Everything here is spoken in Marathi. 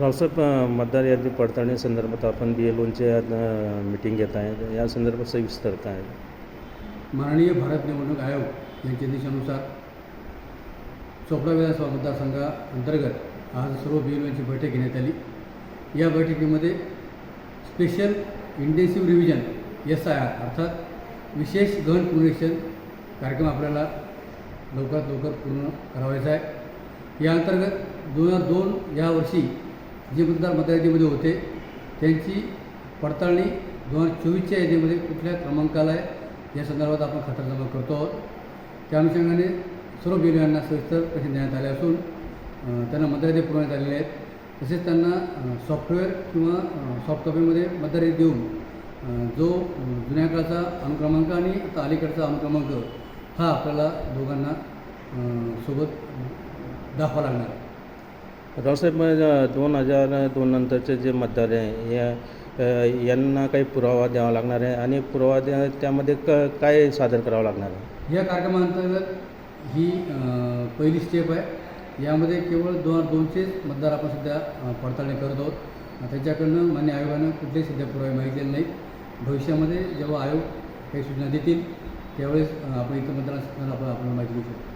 रावसाहेब मतदार यादी पडताळणी संदर्भात आपण बी एल ओनचे मिटिंग घेत आहे. या संदर्भात सविस्तर काय? माननीय भारत निवडणूक आयोग यांच्या दिशानुसार चोपडा विधानसभा मतदारसंघाअंतर्गत आज सर्व बी एल बैठक घेण्यात आली. या बैठकीमध्ये special intensive revision S I R अर्थात विशेष गहन पुनरीक्षण कार्यक्रम आपल्याला लवकरात लवकर पूर्ण करावायचा आहे. या अंतर्गत दोन हजार दोन या वर्षी जे मतदार मतदार होते त्यांची पडताळणी दोन हजार चोवीसच्या यादीमध्ये कुठल्या क्रमांकाला आहे या संदर्भात आपण खातरजमा करतो आहोत. त्या अनुषंगाने सर्व बिल यांना सविस्तर प्रश्न देण्यात आले असून त्यांना मतदार पुरवण्यात आलेले आहेत. तसेच त्यांना सॉफ्टवेअर किंवा सॉफ्ट कॉपीमध्ये मतदार देऊन जो जुन्या काळाचा अनुक्रमांक आणि आता अलीकडचा अनुक्रमांक हा आपल्याला दोघांना सोबत दाखवा लागणार. आहे रावसाहेब दोन हजार दोन नंतरचे जे मतदार आहे या यांना काही पुरावा द्यावा लागणार आहे आणि पुरावा द्या त्यामध्ये क काय सादर करावं लागणार आहे? या कार्यक्रमाअंतर्गत ही पहिली स्टेप आहे. यामध्ये केवळ दोन हजार दोनचेच मतदार आपण सध्या पडताळणी करत आहोत. त्याच्याकडनं मान्य आयोगानं कुठलेही सध्या पुरावे मागितलेले नाही भविष्यामध्ये जेव्हा आयोग काही सूचना देतील त्यावेळेस आपण इतर मतदार आपण आपण माहिती देऊ शकतो.